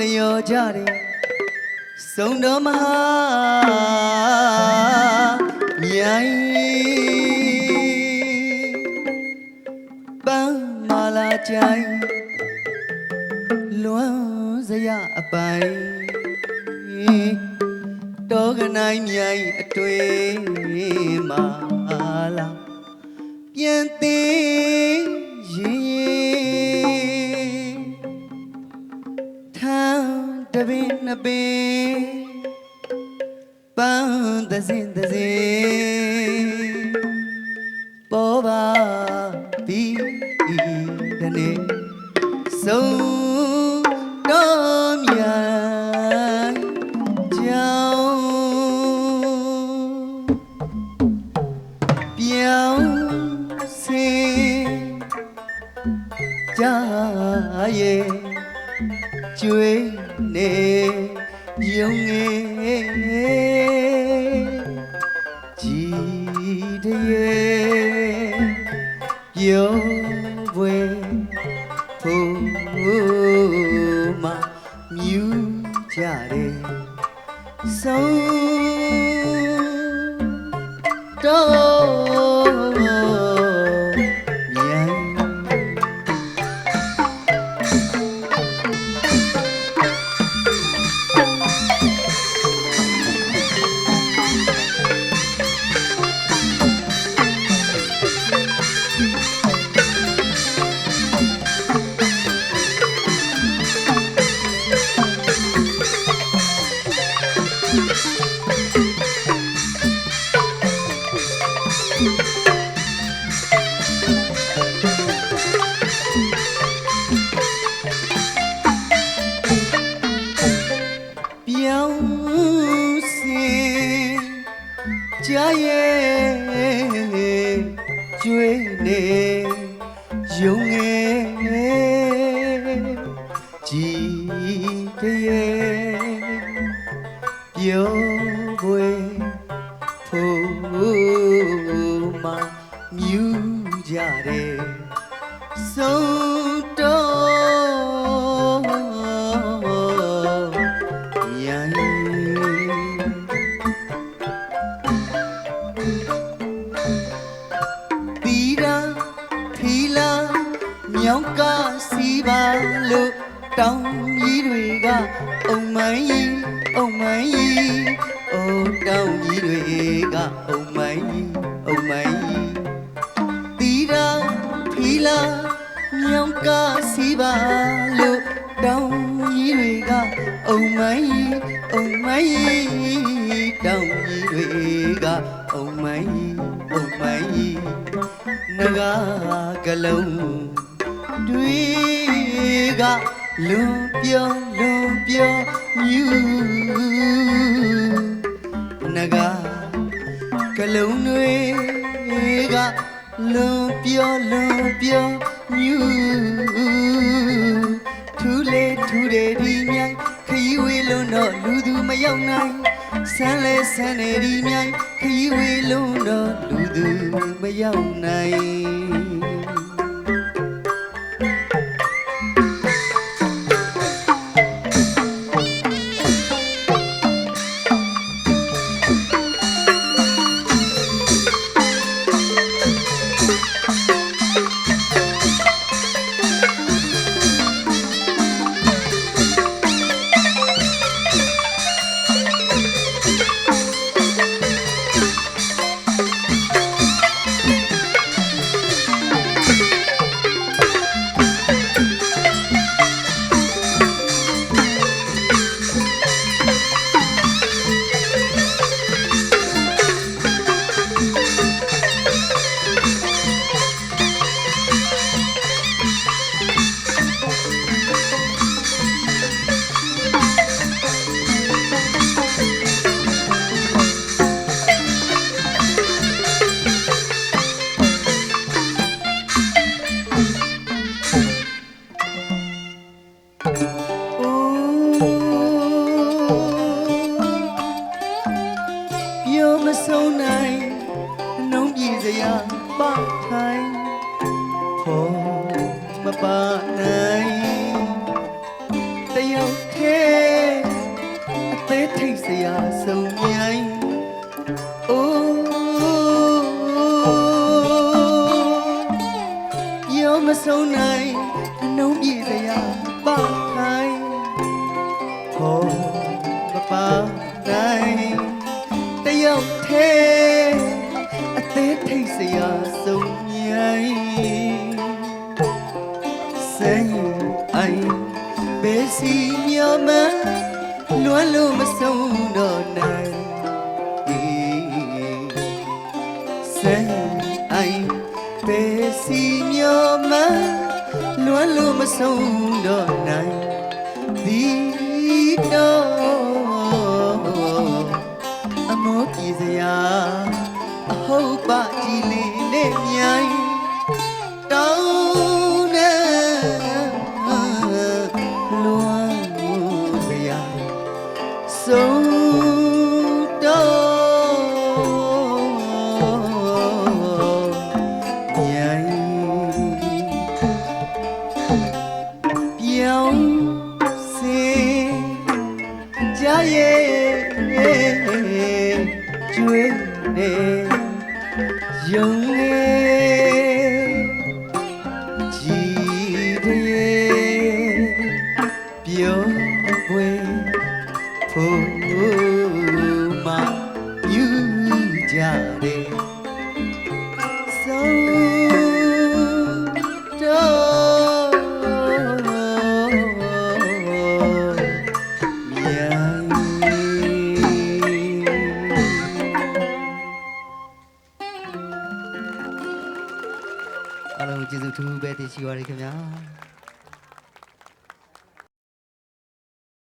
လျော်ကြတယ်စုံတော်မဟာမြိုင်ပန်းမာလာကြိုင်လွမ်းစရအပိုင်တောကနိုင်မြိုင်အတွေ့မာလာပြန်သေး ပင်နှစ်ပင်ပန်းသစင်သစင်ပေါ်ပါပြီဒီနေ့ဆုံးတော်မြန်ကြောင်းပြောင်းစင်ကြရဲ့ကျွေး နေယုံငယ်ကြည်တရေပြောပွဲ ကြားရဲ့ကျွေးနေယုံငယ်ကြည်တရေပြောပွဲဖို့မမြူကြတယ် အုံမိုင်းကြီးအိုးတောင်းကြီးတွေကအုံမိုင်းကြီးအုံမိုင်းကြီးတီရာဖီလာမြောင်းကစီပါလို့တောင်းကြီးတွေကအုံမိုင်းကြီးအုံမို င်းကြီးတောင်းကြီးတွေကအုံမိုင်းကြီးအုံမိုင်းကြီးနဂါကလုံးတွေကလွန်ပြောလွန်ပြောမြူနဂါကလုံးတွေကလွန်ပြောလွန်ပြောမြူထူလေထူတယ်ဒီမြိုင်ခရီးဝေးလုံးတော့လူသူမရောက်နိုင်ဆန်းလဲဆန်းနေဒီမြိုင်ခရီးဝေးလုံးတော့လူသူမရောက်နိုင် phố bà bà này tay ông thế tế thay xìa à, sầm nhanh ô yêu mà sau này nấu gì đây à ba hai? Phố bà này tay ông thế tế thay xìa sầm စိတ်အိုင်ဘယ်စီမျောမလွမ်းလို့မဆုံးတော့နိုင်ဒီတော့အမောပြေစရာအဟုတ်ပါကြည်လေးနဲ့မြိုင်တောင်း ကျွေးနေယုံနေ ရှိပါရခင်ဗျာ